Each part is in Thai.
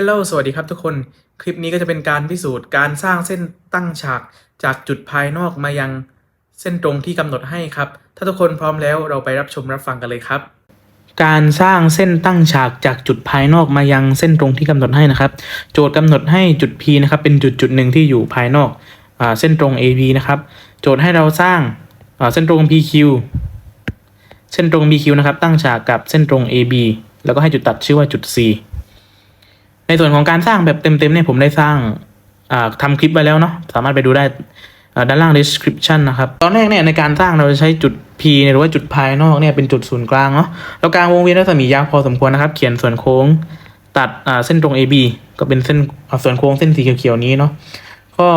Hello สวัสดีครับทุกคน คลิปนี้ก็จะเป็นการพิสูจน์การสร้างเส้นตั้งฉากจากจุดภายนอกมายังเส้นตรงที่กำหนดให้ครับ ถ้าทุกคนพร้อมแล้วเราไปรับชมรับฟังกันเลยครับ การสร้างเส้นตั้งฉากจากจุดภายนอกมายังเส้นตรงที่กำหนดให้นะครับ โจทย์กำหนดให้จุด P นะครับเป็นจุดจุดหนึ่งที่อยู่ภายนอกอเส้นตรง AB นะครับ โจทย์ให้เราสร้างเส้นตรง PQ เส้นตรง BQ นะครับตั้งฉากกับเส้นตรง AB แล้วก็ให้จุดตัดชื่อว่าจุด C ในส่วนของการสร้างแบบเต็มๆเนี่ยผมได้สร้างทำคลิปไว้แล้วเนาะสามารถไปดูได้ด้านล่าง description นะครับ ตอนแรกเนี่ยในการสร้างเราจะใช้จุด P หรือว่าจุดภายนอกเนี่ยเป็นจุดศูนย์กลางเนาะแล้วกลางวงเวียนรัศมียาวพอสมควรนะครับ เขียนส่วนโค้งตัดเส้นตรง AB ก็เป็นเส้นส่วนโค้งเส้นสีเขียวๆนี้เนาะก็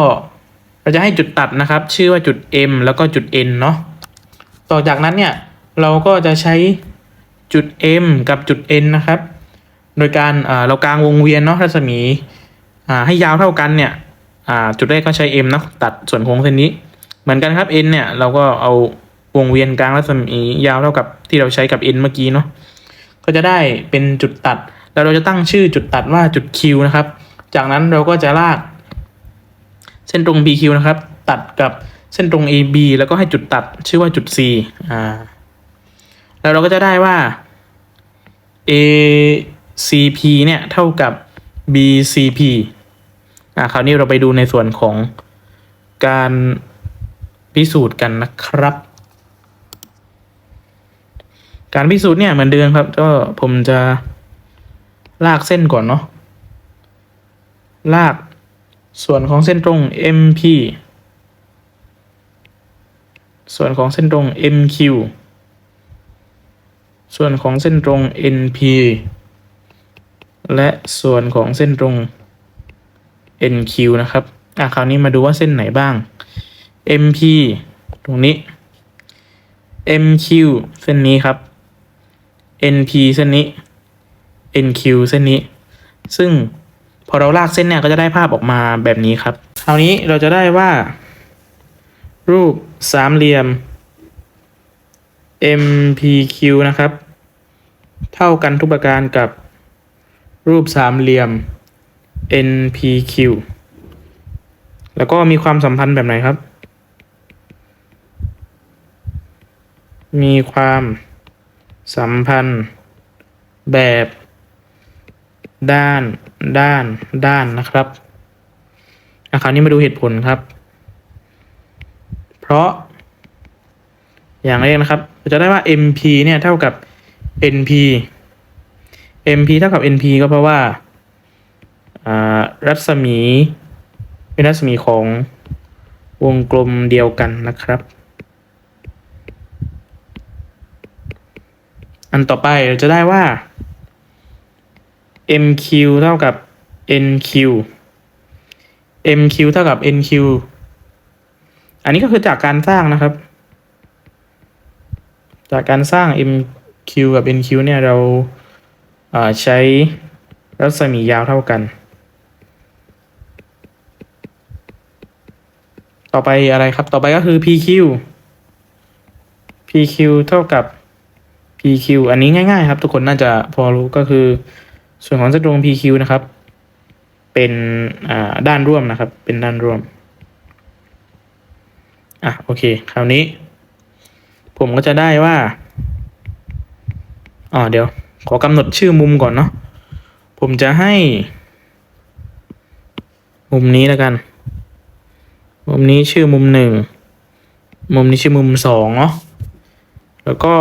เราจะให้จุดตัดนะครับ ชื่อว่าจุด M แล้วก็จุด N เนาะต่อจากนั้นเนี่ยเราก็จะใช้จุด M กับจุด N นะครับ โดยการอ่าเรากางวงเวียนเนาะรัศมีอ่าให้ยาวเท่ากันเนี่ยอ่าจุดแรกก็ใช้ m นะตัดส่วนโค้งเส้นนี้ เหมือนกันครับ n เนี่ยเราก็เอาวงเวียนกลางรัศมียาวเท่ากับที่เราใช้กับ n เมื่อกี้เนาะก็จะได้เป็นจุดตัด แล้วเราจะตั้งชื่อจุดตัดว่าจุด q นะครับ จากนั้นเราก็จะลาก เส้นตรง bq นะครับ ตัดกับเส้นตรง ab แล้วก็ให้จุดตัดชื่อว่าจุด c อ่าแล้วเราก็จะได้ว่า A cp เนี่ยเท่ากับ BCP อ่าคราวนี้เราไปดูในส่วนของการพิสูจน์กันนะครับ การพิสูจน์เนี่ยเหมือนเดิมครับ ก็ผมจะลากเส้นก่อนเนาะลากส่วนของเส้นตรง MP ส่วนของเส้นตรง MQ ส่วนของเส้นตรง NP และส่วนของเส้นตรง NQ นะครับ อะคราวนี้มาดูว่าเส้นไหนบ้าง MP ตรงนี้ MQ เส้นนี้ครับ NP เส้นนี้ NQ เส้นนี้ ซึ่งพอเราลากเส้นเนี่ยก็จะได้ภาพออกมาแบบนี้ครับ คราวนี้เราจะได้ว่า รูปสามเหลี่ยม MPQ นะครับ เท่ากันทุกประการกับ รูปสามเหลี่ยม NPQ แล้วก็มีความสัมพันธ์แบบไหนครับ มีความสัมพันธ์แบบ ด้าน ด้าน ด้านนะครับอะคราวนี้มาดูเหตุผลครับ เพราะ อย่างแรกนะครับเราจะได้ว่า MP เนี่ย เท่ากับ NP MP เท่ากับ NP ก็เพราะว่ารัศมีเป็นรัศมีของวงกลมเดียวกันนะครับ อันต่อไปเราจะได้ว่า MQ เท่ากับ NQ MQ เท่ากับ NQ อันนี้ก็คือจากการสร้างนะครับ จากการสร้าง MQ กับ NQ เนี่ยเรา ใช้รัศมียาวเท่ากัน ต่อไปอะไรครับ ต่อไปก็คือ PQ PQ เท่ากับ PQ อันนี้ง่ายๆครับ ทุกคนน่าจะพอรู้ก็คือส่วนของเส้นตรง PQ นะครับ เป็นด้านร่วมนะครับ เป็นด้านร่วม อะโอเค คราวนี้ ผมก็จะได้ว่า อ๋อเดี๋ยว ขอกำหนดชื่อมุมก่อนเนาะผมจะให้ มุมนี้แล้วกัน มุมนี้ชื่อมุมหนึ่งมุมนี้ชื่อมุมสองเนาะแล้วก็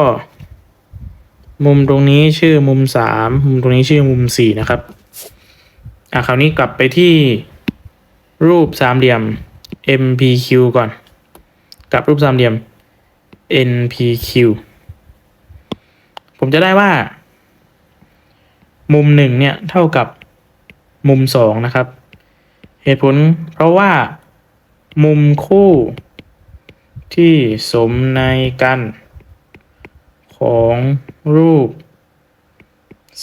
มุมตรงนี้ชื่อมุมสามมุมตรงนี้ชื่อมุมสี่นะครับอะคราวนี้กลับไปที่รูปสามเหลี่ยม MPQ ก่อน กับรูปสามเหลี่ยม NPQ ผมจะได้ว่า มุมหนึ่งเนี่ยเท่ากับมุมสองนะครับ เหตุผลเพราะว่ามุมคู่ที่สมในกันของรูป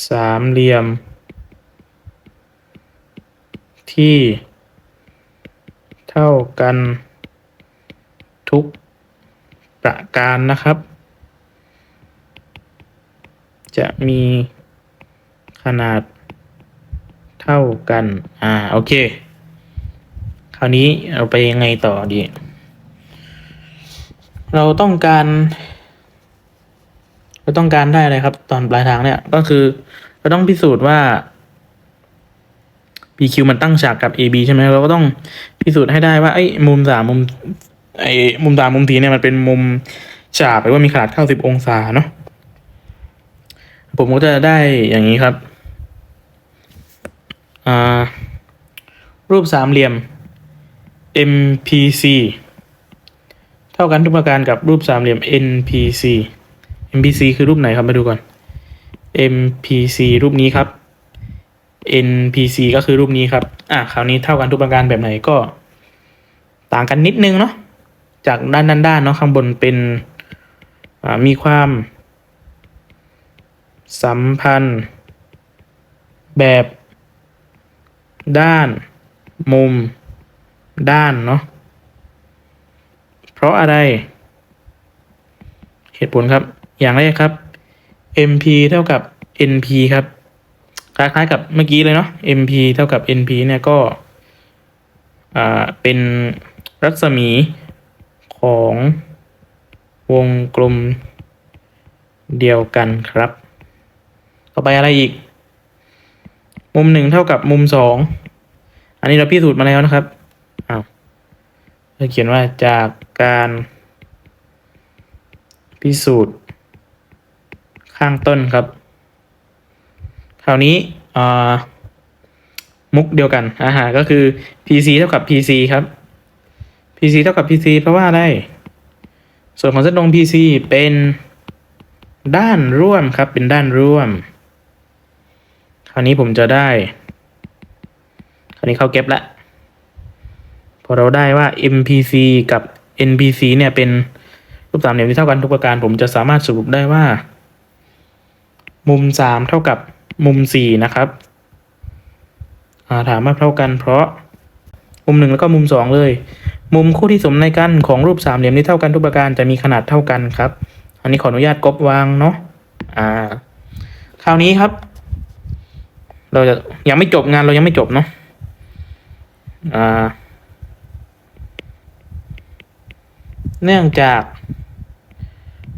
สามเหลี่ยม ที่เท่ากันทุกประการนะครับ จะมี ขนาดเท่ากัน อ่า โอเค คราวนี้เราไปยังไงต่อดี เราต้องการ เราต้องการได้อะไรครับ ตอนปลายทางเนี่ย ก็คือ เราต้องพิสูจน์ว่า PQ มันตั้งฉากกับ AB ใช่ไหม เราก็ต้องพิสูจน์ให้ได้ว่าไอ้มุมสามมุมไอ้มุมสามมุมสีเนี่ยมันเป็นมุมฉากหรือว่ามีขนาดเท่าสิบองศาเนาะผมก็จะได้อย่างนี้ครับ รูปสามเหลี่ยม MPC เท่ากันทุกประการกับรูปสามเหลี่ยม NPC MPC คือรูปไหนครับมาดูก่อน MPC รูปนี้ครับ NPC ก็คือรูปนี้ครับ อะคราวนี้เท่ากันทุกประการแบบไหนก็ ต่างกันนิดนึงเนาะ จากด้านด้านด้านเนาะข้างบนเป็นมีความ สัมพันธ์แบบ ด้าน มุม ด้านเนาะเพราะอะไร เหตุผลครับ อย่างแรกครับ MP เท่ากับ NP ครับ คล้ายๆกับเมื่อกี้เลยเนาะ MP เท่ากับ NP เนี่ยก็อ่าเป็นรัศมีของวงกลมเดียวกันครับ ต่อไปอะไรอีก มุมหนึ่งเท่ากับมุมสอง อันนี้เราพิสูจน์มาแล้วนะครับอ้าวเราเขียนว่าจากการพิสูจน์ข้างต้นครับ คราวนี้มุกเดียวกันอาหารก็คือ PC เท่ากับ PC ครับ PC เท่ากับ PC เพราะว่าอะไร ส่วนของเส้นตรง PC เป็นด้านร่วมครับ เป็นด้านร่วม ราวนี้ผมจะได้ คราวนี้เข้าเก็บละพอเราได้ว่า MPC กับ NPC เนี่ยเป็นรูปสามเหลี่ยมที่เท่ากันทุกประการ ผมจะสามารถสรุปได้ว่า มุมสามเท่ากับมุมสี่นะครับอ่าถามว่าเท่ากันเพราะมุมหนึ่งแล้วก็มุมสองเลย มุมคู่ที่สมในกันของรูปสามเหลี่ยมที่เท่ากันทุกประการจะมีขนาดเท่ากันครับ อันนี้ขออนุญาตกบวางเนาะอ่า คราวนี้ครับ เราจะยังไม่จบงานเรายังไม่จบเนาะอ่าเนื่องจาก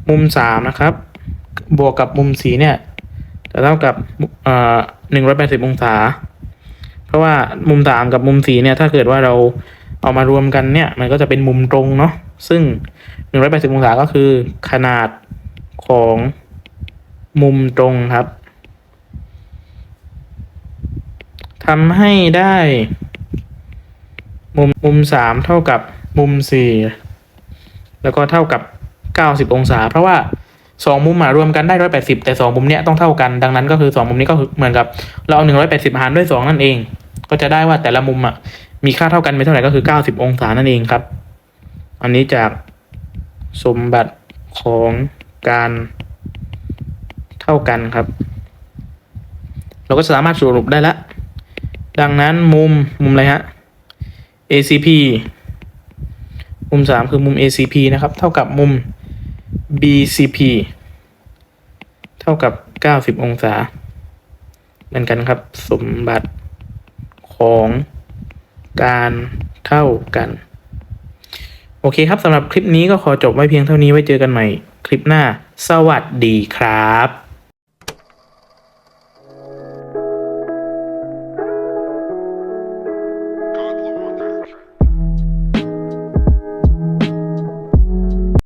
มุมสามนะครับ บวกกับมุมสีเนี่ยจะเท่ากับหนึ่งร้อยแปดสิบองศา เพราะว่ามุมสามกับมุมสีเนี่ยถ้าเกิดว่าเราเอามารวมกันเนี่ยมันก็จะเป็นมุมตรงเนาะซึ่งหนึ่งร้อยแปดสิบองศาก็คือขนาดของมุมตรงครับ ทำให้ได้ มุมมุมสามเท่ากับมุมสี่แล้วก็เท่ากับเก้าสิบองศา เพราะว่าสองมุมมารวมกันได้ร้อยแปดสิบแต่สองมุมเนี้ยต้องเท่ากันดังนั้นก็คือสองมุมนี้ก็เหมือนกับ เราเอาหนึ่งร้อยแปดสิบหารด้วยสองนั่นเอง ก็จะได้ว่าแต่ละมุมอะมีค่าเท่ากันเป็นเท่าไหร่ก็คือเก้าสิบองศานั่นเองครับ อันนี้จากสมบัติของการเท่ากันครับ เราก็สามารถสรุปได้แล้ว ดังนั้นมุมมุมอะไรฮะ ACP มุมสามคือมุม ACP นะครับ เท่ากับมุม BCP เท่ากับ 90 องศา เหมือนกันครับ สมบัติของการเท่ากัน โอเคครับสำหรับคลิปนี้ก็ขอจบไว้เพียงเท่านี้ไว้เจอกันใหม่ คลิปหน้า สวัสดีครับ